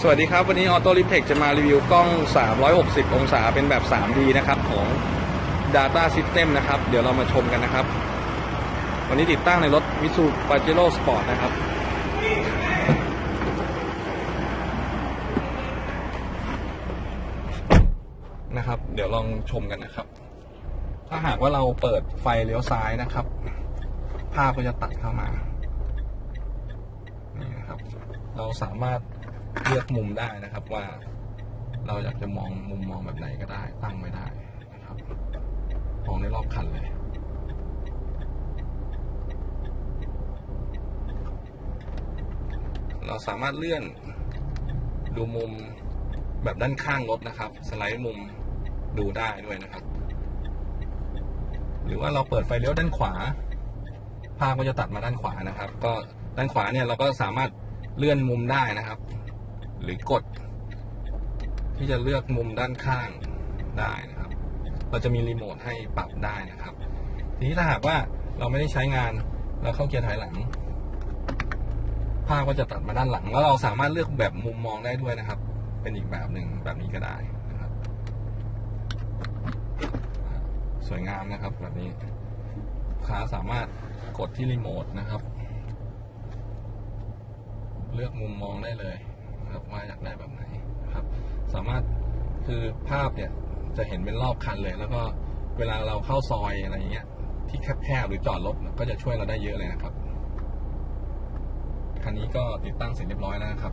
สวัสดีครับ วันนี้ Auto r e p l e x จะมารีวิวกล้อง 360 องศาเป็นแบบ 3D นะครับ ของ Data System นะครับ เดี๋ยวเรามาชมกันนะครับ วันนี้ติดตั้งในรถ Mitsu Pajero Sport นะครับ นะครับ เดี๋ยวลองชมกันนะครับ ถ้าหากว่าเราเปิดไฟเลี้ยวซ้ายนะครับ ภาพก็จะตัดเข้ามา นี่นะครับ เราสามารถ เลือกมุมได้นะครับว่าเราอยากจะมองมุมมองแบบไหนก็ได้ ตั้งไม่ได้นะครับมองในรอบคันเลย เราสามารถเลื่อนดูมุมแบบด้านข้างรถนะครับ สไลด์มุมดูได้ด้วยนะครับ หรือว่าเราเปิดไฟเลี้ยวด้านขวา ภาพก็จะตัดมาด้านขวานะครับ ก็ด้านขวาเนี่ยเราก็สามารถเลื่อนมุมได้นะครับ หรือกด ที่จะเลือกมุมด้านข้างได้นะครับ เราจะมีรีโมทให้ปรับได้นะครับ ทีนี้ถ้าหากว่าเราไม่ได้ใช้งานเราเข้าเกียร์ถอยหลัง ภาพก็จะตัดมาด้านหลัง แล้วเราสามารถเลือกแบบมุมมองได้ด้วยนะครับ เป็นอีกแบบหนึ่งแบบนี้ก็ได้นะครับ สวยงามนะครับแบบนี้ลูกค้าสามารถกดที่รีโมทนะครับ เลือกมุมมองได้เลย ออกมาอยากได้แบบไหนครับ สามารถคือภาพเนี่ยจะเห็นเป็นรอบคันเลย แล้วก็เวลาเราเข้าซอยอะไรอย่างเงี้ยที่แคบๆหรือจอดรถก็จะช่วยเราได้เยอะเลยนะครับคันนี้ก็ติดตั้งเสร็จเรียบร้อยแล้วนะครับ